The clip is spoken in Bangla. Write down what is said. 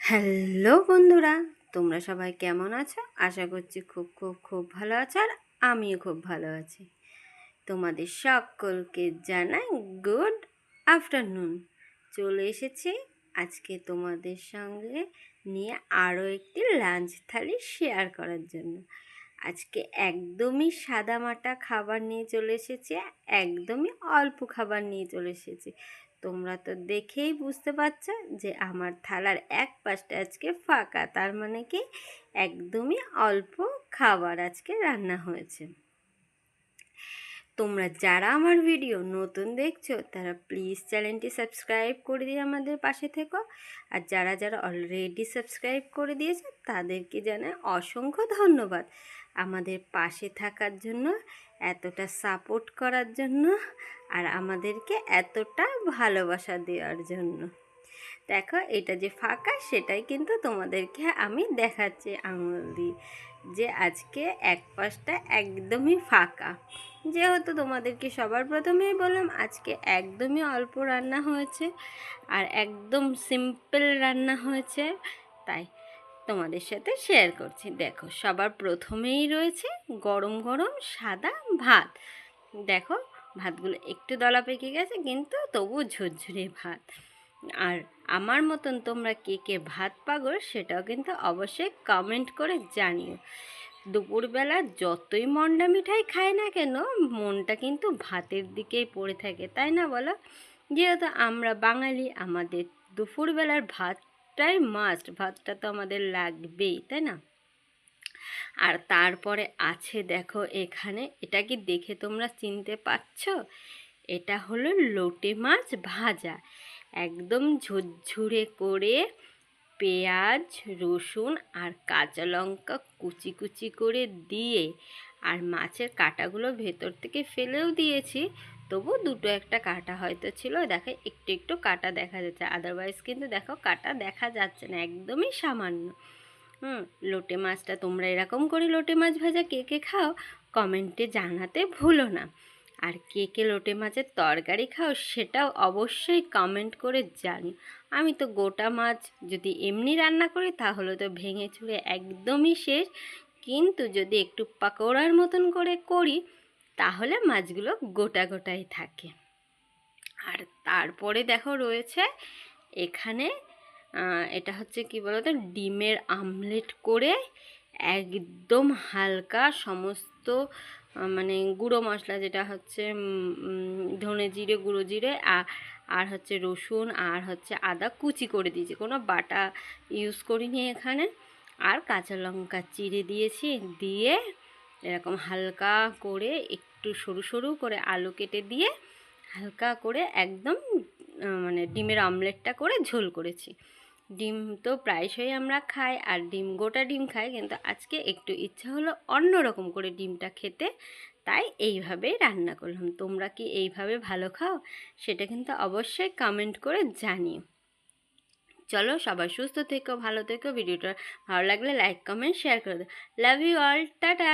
হ্যালো বন্ধুরা, তোমরা সবাই কেমন আছো? আশা করছি খুব খুব খুব ভালো আছো আর আমিও খুব ভালো আছি। তোমাদের সকলকে জানাই গুড আফটারনুন। চলে এসেছি আজকে তোমাদের সঙ্গে নিয়ে আরও একটি লাঞ্চ থালি শেয়ার করার জন্য। আজকে একদমই সাদামাটা খাবার নিয়ে চলে এসেছি, একদমই অল্প খাবার নিয়ে চলে এসেছি। তোমরা তো দেখেই বুঝতে পারছ যে আমার থালার এক পাশটা আজকে ফাঁকা, তার মানে কি একদমই অল্প খাবার আজকে রান্না হয়েছে। তোমরা যারা আমার ভিডিও নতুন দেখছ, তারা প্লিজ চ্যানেলটি সাবস্ক্রাইব করে দিয়ে আমাদের পাশে থেকো। আর যারা যারা অলরেডি সাবস্ক্রাইব করে দিয়েছে, তাদেরকে জানাই অসংখ্য ধন্যবাদ। আমাদের পাশে থাকার জন্য, এতটা সাপোর্ট করার জন্য, আর আমাদেরকে এতটা ভালোবাসা দেওয়ার জন্য। দেখো এটা যে ফাঁকা সেটাই কিন্তু তোমাদেরকে আমি দেখাচ্ছি আঙুল দিয়ে যে আজকে এক পাশটা একদমই ফাঁকা। যেহেতু তোমাদেরকে সবার প্রথমেই বললাম, আজকে একদমই অল্প রান্না হয়েছে আর একদম সিম্পল রান্না হয়েছে, তাই তোমাদের সাথে শেয়ার করছি। দেখো, সবার প্রথমেই রয়েছে গরম গরম সাদা ভাত। দেখো, ভাতগুলো একটু দলা পেকে গেছে, কিন্তু তবু ঝুরঝুরে ভাত। আর আমার মতন তোমরা কে কে ভাত পাগল সেটাও কিন্তু অবশ্যই কমেন্ট করে জানিও। দুপুরবেলা যতই মন্ডা মিঠাই খায় না কেন, মনটা কিন্তু ভাতের দিকেই পড়ে থাকে, তাই না বলো? যেহেতু আমরা বাঙালি, আমাদের দুপুরবেলার ভাতটাই মাস্ট ভাতটা তো আমাদের লাগবেই, তাই না? আর তারপরে আছে দেখো এখানে, এটা কি দেখে তোমরা চিনতে পারছ? এটা হলো লোটে মাছ ভাজা। একদম ঝুরঝুরে করে পেঁয়াজ, রসুন আর কাঁচা লঙ্কা কুচি কুচি করে দিয়ে আর মাছের কাঁটাগুলো ভেতর থেকে ফেলেও দিয়েছি। তবু দুটো একটা কাটা হয়তো ছিল। দেখো, একটু একটু কাটা দেখা যাচ্ছে। আদারওয়াইজ কিন্তু দেখো, কাটা দেখা যাচ্ছে না। একদমই সামান্য। হুম, লোটে মাছটা তোমরা এরকম করে লোটে মাছ ভাজা কে কে খাও, কমেন্টে জানাতে ভুলো না। আর কে কে লোটে মাছের তরকারি খাও সেটাও অবশ্যই কমেন্ট করে জানি আমি তো গোটা মাছ যদি এমনি রান্না করি তাহলে তো ভেঙে চুড়ে একদমই শেষ। কিন্তু যদি একটু পাকোড়ার মতন করে করি তাহলে মাছগুলো গোটা গোটাই থাকে। আর তারপরে দেখো রয়েছে এখানে এটা হচ্ছে কি বলতো? ডিমের আমলেট করে একদম হালকা সমস্ত মানে গুঁড়ো মশলা যেটা হচ্ছে ধনে জিরে, গুঁড়ো জিরে আর হচ্ছে রসুন, আর হচ্ছে আদা কুচি করে দিয়েছি। কোনো বাটা ইউজ করিনি এখানে। আর কাঁচা লঙ্কা চিড়ে দিয়েছি। দিয়ে এরকম হালকা করে একটু সরু সরু করে আলু কেটে দিয়ে হালকা করে একদম মানে ডিমের আমলেটটা করে ঝোল করেছি। ডিম তো প্রায়শই আমরা খাই আর ডিম, গোটা ডিম খাই, কিন্তু আজকে একটু ইচ্ছা হলো অন্য রকম করে ডিমটা খেতে, তাই এইভাবেই রান্না করলাম। তোমরা কি এইভাবে ভালো খাও? সেটা কিন্তু অবশ্যই কমেন্ট করে জানিও। চলো সবাই সুস্থ থেকো, ভালো থেকো, ভিডিওটা ভালো লাগলে লাইক কমেন্ট শেয়ার করে দাও। Love you all tata!